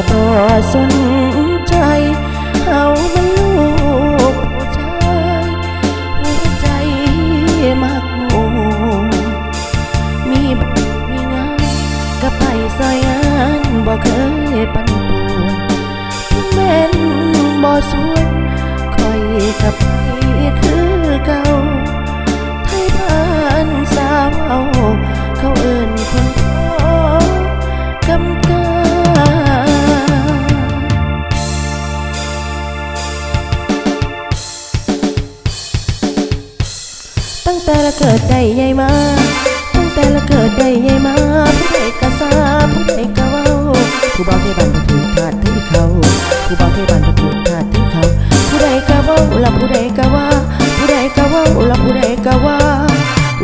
ก็บ่สนใจเฮามันลูกผู้ชายหัวใจมักมู่มีบุญมีงานก็ไปซอยงานบ่เคยปั่นป่วนแม่นบ่สวนคอยกับไปคือเก่าไทยบ้านสาวเอา ตั้งแต่ละเกิดได้ใหญ่มา ตั้งแต่ละเกิดได้ใหญ่มา ผู้ใดกะซาผู้ใดกะเว้า ผู้บ่าวเทบันก็ถูกทาดที่เขา ผู้บ่าวเทบันก็ถูกทาดที่เขา ผู้ใดกะเว้าและผู้ใดกะว่า ผู้ใดกะเว้าและผู้ใดกะว่า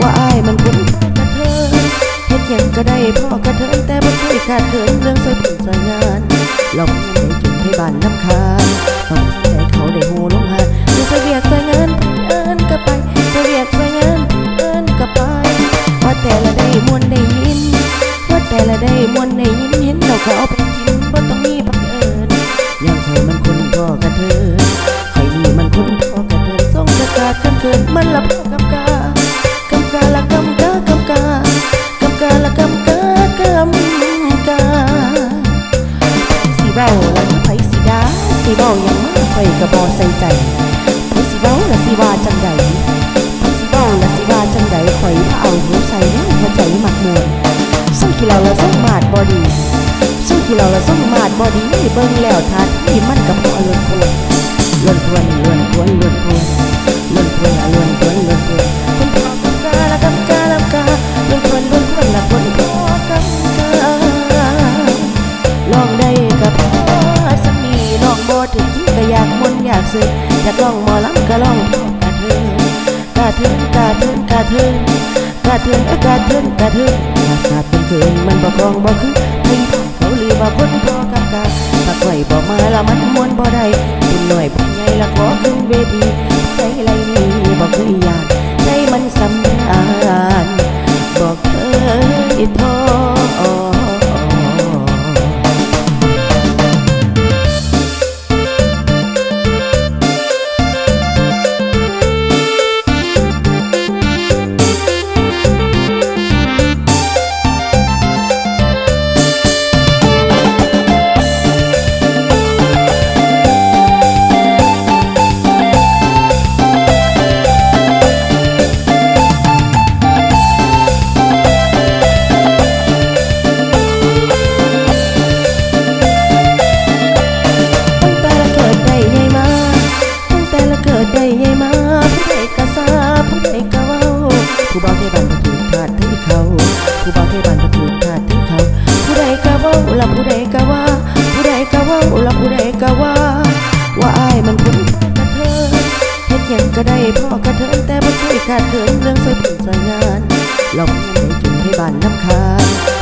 ว่าอายมันคุ้นกระเทยเฮ็ดหยังก็ได้พ่อกระเทินแต่บ่เคยขาดเขินเรื่องสวยผลสวยงานลองได้จุดให้บ้านน้ำคานต้องได้เขาได้หูลง สีเบายังมาไฟกระบอใส่ใจไผสีเบาละสีว่าจังใดสิเบ้าและสิว่าจังใดข่อยว่าเอาหูใส่ในหัวใจหมักมวนส่งที่เราละสู้มาดบอดีส่งที่เราละสู้มาดบอดีเบิ่งแล้วทัดที่มันกับพอล้วนควรล้วนควรล้วนควรล้วนควรล้วนควรละล้วนควร ซื้ออยากลองหมอลำก็ลองกระเทินกาเทินกาเทินกาเทินกาเทินเอ้ยกาเทินกาเทินอากาศเป็นเกินมันบ่คลองบ่คือให้เขาลือว่คนพอกับกาถ้าไข่บ่มาละมันมวนบ่ได้เป็นหน่อยเป็นใหญ่ละขอขึ้นเวทีใจไรนี่บ่เคยยานใจมันสำราญบ่เคยท้อ ก็ได้พ่อกระเทินแต่บ่เคยขาดเถินเรื่องสวยผลสวยงานลองได้จุนให้บ้านน้ำค้าง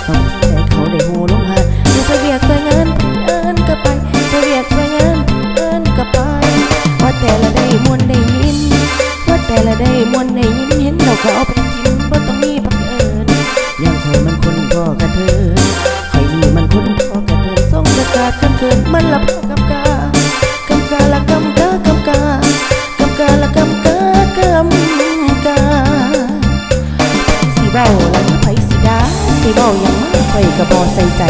ก็บอใส่ใจ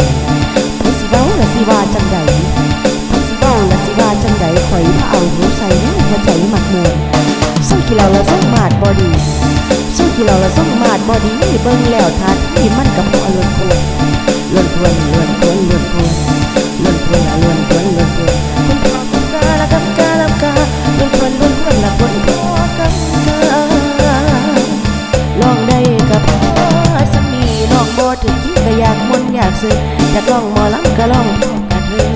ไผสีเบาละสีว่าจังใดสิเบ้าและสิว่าจังใดข่อยว่าเอาหัวใส่ในหัวใจหมักมวนสู้กี่เราละส่งมาดบอดีสู้กี่เราละส่งมาดบอดีเบิ่งแล้วทัดที่มันกับพอล้วนพวนล้วนพวนล้วนพวนล้วนพวน ซื้ออยากลองมอลำก็ลองกระเทือน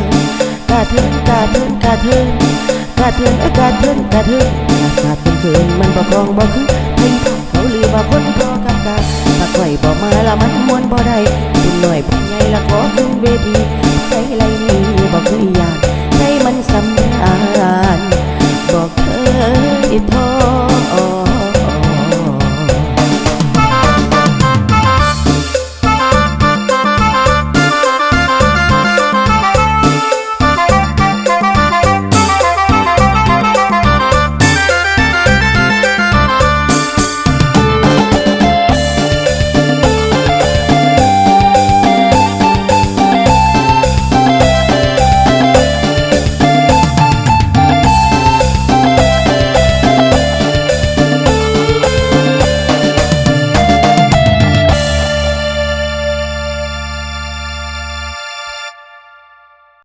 กระเทือนกระเทือนกระเทือนกระเทือนกระเทืนกระเทือนกาะเทือนมันบ่คลองบ่คือให้เขาลีบ่คนพอกับกาถ้าไข่บ่มาละมันมวนบ่ได้คุณหน่อยผู้ใหญ่ละขอขึ้นเวทีใจไรนี่บ่คือยาน